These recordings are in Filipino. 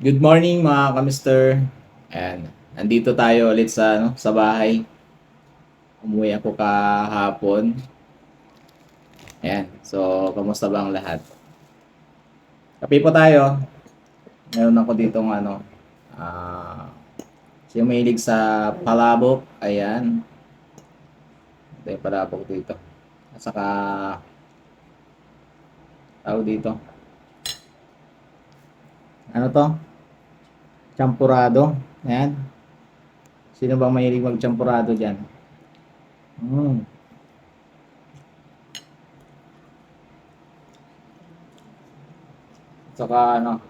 Good morning mga kamister. Ayan, nandito tayo ulit sa ano, sa bahay. Umuwi ako kahapon. Ayan, so kamusta ba ang lahat? Kape po tayo. Meron ako ditong ano, ah, siyang mahilig sa palabok. Ayan. Ito yung palabok dito. At saka, tawag dito. Ano to? Champurado. Ayan. Sino bang mahilig mag-champurado dyan? Mm. Saka ano,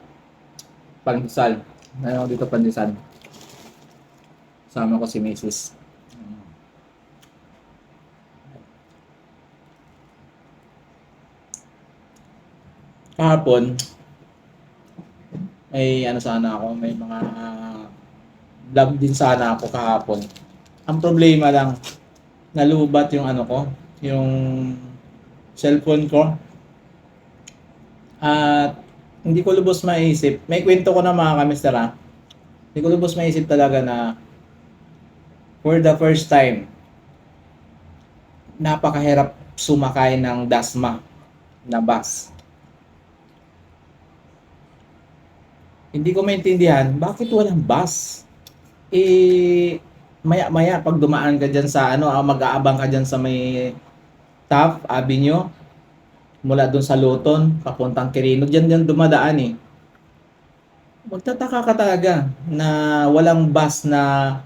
pandesal. Ano dito pandesal? Sama ko si Mrs. Kahapon, may ano sana ako, may mga vlog din sana ako kahapon. Ang problema lang, nalubat yung ano ko, yung cellphone ko. At hindi ko lubos maisip. May kwento ko na mga kamister ha. Hindi ko lubos maisip talaga na for the first time, napakahirap sumakay ng Dasma na bus. Hindi ko maintindihan, bakit walang bus? Eh, maya-maya pag dumaan ka dyan sa ano, ah, mag-aabang ka dyan sa may Taft Avenue, mula doon sa Luton, papuntang Quirino, dyan dyan dumadaan eh. Magtataka ka talaga na walang bus na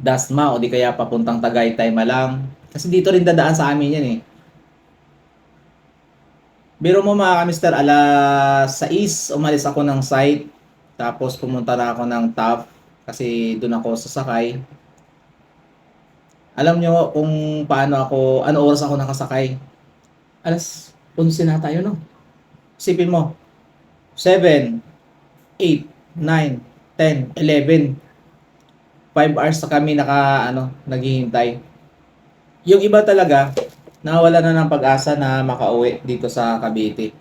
Dasma o di kaya papuntang Tagaytay Malang. Kasi dito rin dadaan sa amin yan eh. Biro mo mga kamister, alas 6, umalis ako ng site. Tapos pumunta na ako ng TAF kasi doon ako sasakay. Alam nyo kung paano ako, ano oras ako nakasakay. Alas 11 na tayo, no? Isipin mo, 7, 8, 9, 10, 11. 5 hours na kami naka, ano, naghihintay. Yung iba talaga, nawala na ng pag-asa na makauwi dito sa Cavite.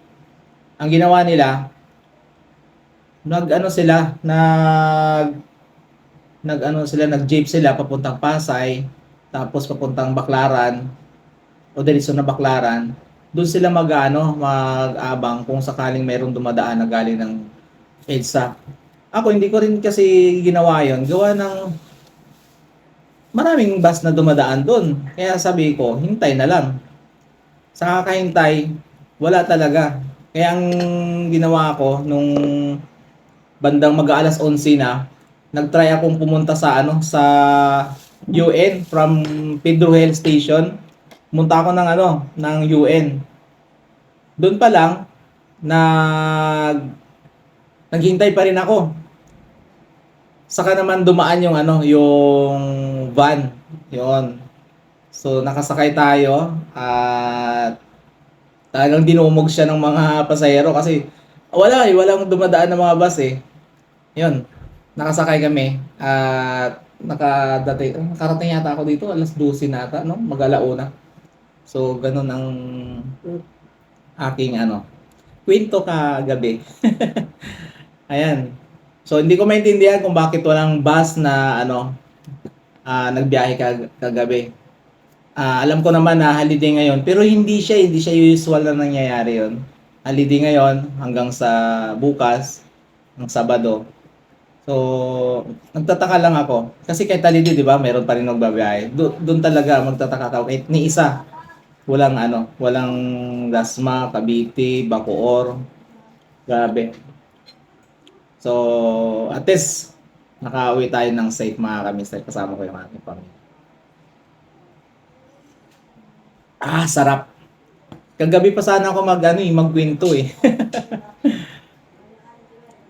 Ang ginawa nila, nag ano sila, nag nag ano sila, nag jeep sila papuntang Pasay, tapos papuntang Baclaran o diretso na Baclaran. Doon sila mag-ano, mag-abang kung sakaling mayroong dumadaan na galing ng EDSA. Ako hindi ko rin kasi ginawa 'yon. Gawa ng maraming bus na dumadaan doon. Kaya sabi ko, hintay na lang. Sa kakahintay, wala talaga. Kaya ang ginawa ko nung bandang mag-aalas 11 na, nagtry akong pumunta sa ano sa UN from Pedro Hill Station. Pumunta ako ng ano, ng UN. Doon pa lang nag naghintay pa rin ako. Saka naman dumaan yung ano, yung van. Yon. So nakasakay tayo at talagang dinumog siya ng mga pasahero kasi wala eh, walang dumadaan na mga bus eh. Yun, nakasakay kami at nakadating, nakarating yata ako dito, alas 12 na ata, no? Mag-alauna. So, ganun ang aking ano, kwento kagabi. Ayan. So, hindi ko maintindihan kung bakit walang bus na ano, ah, nagbiyahe kag- kagabi. Ah, alam ko naman na holiday ngayon, pero hindi siya, hindi siya usual na nangyayari yon. Holiday ngayon hanggang sa bukas, ng Sabado. So, nagtataka lang ako. Kasi kahit holiday, di ba, meron pa rin nagbabiyahe. Do- doon talaga magtataka ka. Kahit ni isa, walang ano, walang Dasma, Cavite, Bacoor. Grabe. So, at least, nakauwi tayo ng safe mga kamister. Kasama ko yung aking pamilya. Ah, sarap. Kagabi pa sana ako mag, ano, eh, magkwento eh.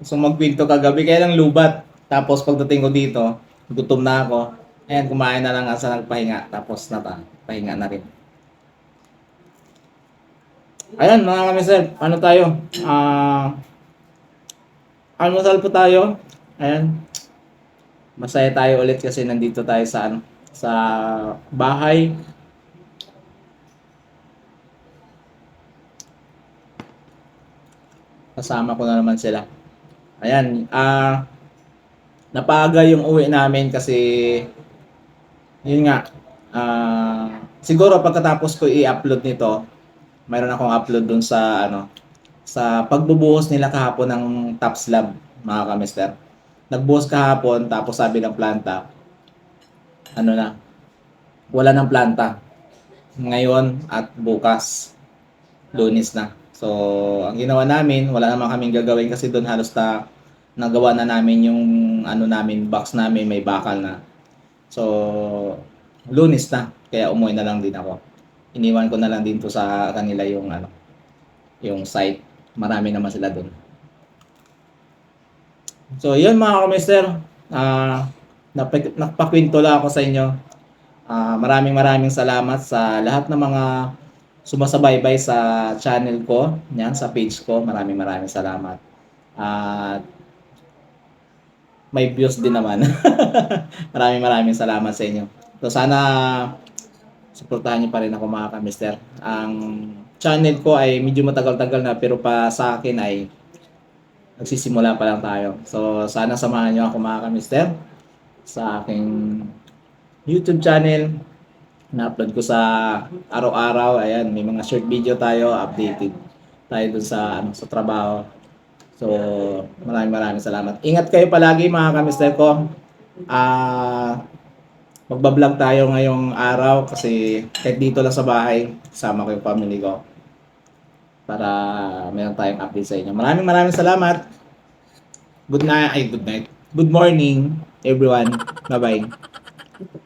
so magkwento kagabi, kaya lang lubat. Tapos pagdating ko dito, gutom na ako. Ayan, kumain na lang asa nagpahinga. Tapos na ta, pahinga na rin. Ayan mga kamister, ano tayo? Ah, almusal po tayo. Ayan. Masaya tayo ulit kasi nandito tayo sa ano, sa bahay. Kasama ko na naman sila. Ayan, ah napaga yung uwi namin kasi yun nga ah siguro pagkatapos ko i-upload nito mayroon akong upload dun sa ano sa pagbubuhos nila kahapon ng top slab mga kamister. Nagbuhos kahapon tapos sabi ng planta ano na wala ng planta. Ngayon at bukas lunis na. So ang ginawa namin wala naman kaming gagawin kasi doon halos na nagawa na namin yung ano namin box namin may bakal na. So lunis na. Kaya umuwi na lang din ako. Iniwan ko na lang din to sa kanila yung ano yung site. Marami naman sila doon so yun mga kamister. Ah napag- napakwento lang ako sa inyo. Ah, maraming maraming salamat sa lahat ng mga sumasabay-bay sa channel ko, yan sa page ko. Maraming maraming salamat. At may views din naman. maraming maraming salamat sa inyo. So sana suportahan niyo pa rin ako mga kamister. Ang channel ko ay medyo matagal-tagal na pero pa sa akin ay nagsisimula pa lang tayo. So sana samahan niyo ako mga kamister sa aking YouTube channel na-upload ko sa araw-araw. Ayan, may mga short video tayo, updated tayo dun sa ano sa trabaho. So, maraming maraming salamat. Ingat kayo palagi mga kamister ko. Ah, magbablog tayo ngayong araw kasi kahit dito lang sa bahay, kasama ko yung family ko para meron tayong update sa inyo. Maraming maraming salamat. Good night, ay good night. Good morning everyone. Bye-bye.